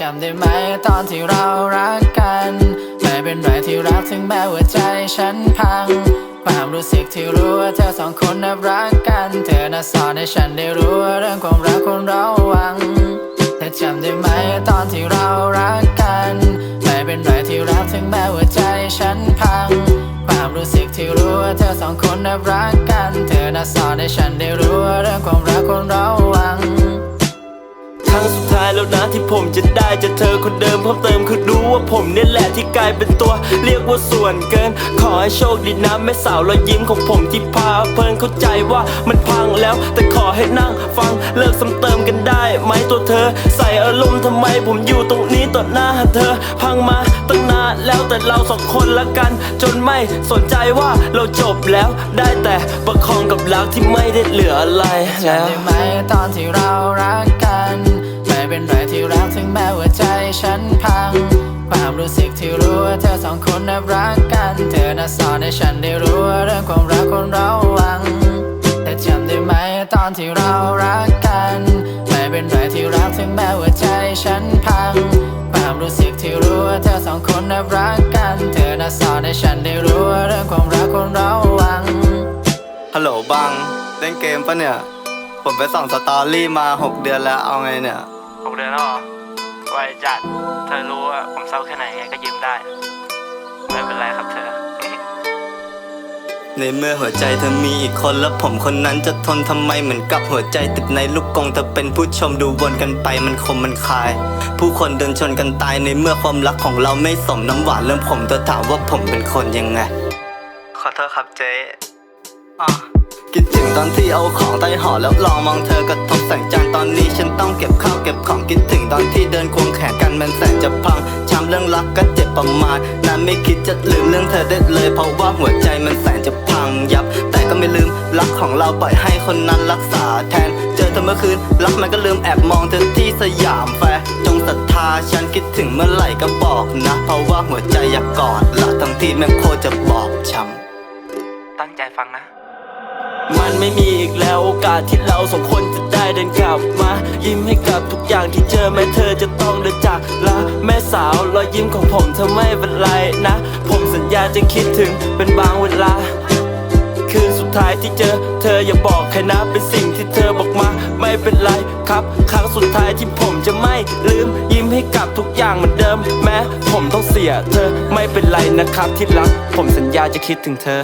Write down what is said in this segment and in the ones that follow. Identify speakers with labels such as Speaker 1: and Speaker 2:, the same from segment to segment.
Speaker 1: จำได้ไหมตอนที่เรารักกัน ไม่เป็นไรที่รักถึงแม้ว่าใจฉันพัง ความรู้สึกที่รู้ว่าเธอสองคนนับรักกัน เธอน่ะสอนให้ฉันได้รู้ว่าเรื่องความรักคนเราหวังเธอจำได้ไหมตอนที่เรารักกัน ไม่เป็นไรที่รักถึงแม้ว่าใจฉันพัง ความรู้สึกที่รู้ว่าเธอสองคนนับรักกัน เธอน่ะสอนให้ฉันได้รู้ว่าเรื่องความรักคน
Speaker 2: ผมจะได้จะเธอคนเดิมเพิ่มเติมคือรู้ว่าผมเนี่ยแหละที่กลายเป็นตัว เรียกว่าส่วนเกิน ขอให้โชคดีนะแม่สาวรอยยิ้มของผมที่พาเพลินเข้าใจว่ามันพังแล้ว แต่ขอให้นั่งฟังเลิกซ้ำเติมกันได้ไหมตัวเธอ ใส่อารมณ์ทำไมผมอยู่ตรงนี้ต่อหน้าเธอ พังมาตั้งนานแล้วแต่เราสองคนละกัน จนไม่สนใจว่าเราจบแล้วได้แต่ประคองกับรักที่ไม่ได้เหลืออะไรแล้ว
Speaker 1: ได้ไหมตอนที่เรารัก ฉันพัง ความรู้สึกที่รู้ว่าเธอสองคนนับรักกัน เธอน่ะสอนให้ฉันได้รู้ว่าเรื่องความรักคนเราหวัง แต่จำได้ไหมตอนที่เรารักกัน ไม่เป็นไรที่รักถึงแม้ว่าใจฉันพัง ความรู้สึกที่รู้ว่าเธอสองคนนับรักกัน เธอน่ะสอนให้ฉันได้รู้ว่าเรื่องความรักคนเราหวัง
Speaker 3: ฮัลโหลบังเล่นเกมปะเนี่ย ผมไปส่องสตอรี่มา 6 เดือนแล้วเอาไงเนี่ย
Speaker 2: หกเดือนแล้วเหรอ ไวจัด เธอรู้ว่าผมเศร้าแค่ไหนไงก็ยิ้มได้ ไม่เป็นไรครับเธอ
Speaker 3: ในเมื่อหัวใจเธอมีอีกคนแล้วผมคนนั้นจะทนทำไมเหมือนกับหัวใจติดในลูกกรงเธอเป็นผู้ชมดูวนกันไปมันคมมันคาย ผู้คนเดินชนกันตายในเมื่อความรักของเราไม่สมน้ำหวานเริ่มผมเธอถามว่าผมเป็นคนยังไง ขอโทษครับเจ๊อะ คิดถึงตอนที่เอาของใต้ห่อแล้วลองมองเธอกระทบแสงจันทร์ตอนนี้ฉันต้องเก็บข้าวเก็บของคิดถึงตอนที่เดินควงแขนกันมันแสนจะพังช้ำเรื่องรักก็เจ็บประมาณนั้นไม่คิดจะลืมเรื่องเธอได้เลยเพราะว่าหัวใจมันแสนจะพังยับ แต่ก็ไม่ลืมรักของเราปล่อยให้คนนั้นรักษาแทน เจอเธอเมื่อคืนรักมันก็ลืมแอบมองเธอที่สยามแฟร์จงศรัทธาฉันคิดถึงเมื่อไหร่ก็บอกนะ เพราะว่าหัวใจอยากกอดละทั้งที่แม่โคจะบอบช้ำ
Speaker 2: ตั้งใจฟังนะ ไม่มีอีกแล้วโอกาสที่เราสองคนจะได้เดินกลับมา ยิ้มให้กับทุกอย่างที่เจอแม้เธอจะต้องเดินจากลาแม่สาวรอยยิ้มของผมเธอไม่เป็นไรนะ ผมสัญญาจะคิดถึงเป็นบางเวลา คืนสุดท้ายที่เจอ เธออย่าบอกใครนะเป็นสิ่งที่เธอบอกมา ไม่เป็นไรครับ ครั้งสุดท้ายที่ผมจะไม่ลืม ยิ้มให้กับทุกอย่างเหมือนเดิม แม้ผมต้องเสียเธอไม่เป็นไรนะครับที่รัก ผมสัญญาจะคิดถึงเธอ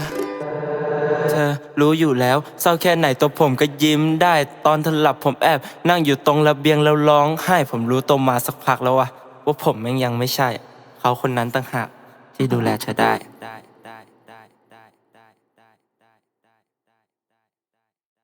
Speaker 2: เธอรู้อยู่แล้ว เศร้าแค่ไหนตัวผมก็ยิ้มได้ ตอนเธอหลับผมแอบ นั่งอยู่ตรงระเบียงแล้วร้องไห้ผมรู้ตัวมาสักพักแล้วว่าว่าผมแม่งยังไม่ใช่ เขาคนนั้นต่างหากที่ดูแลเธอได้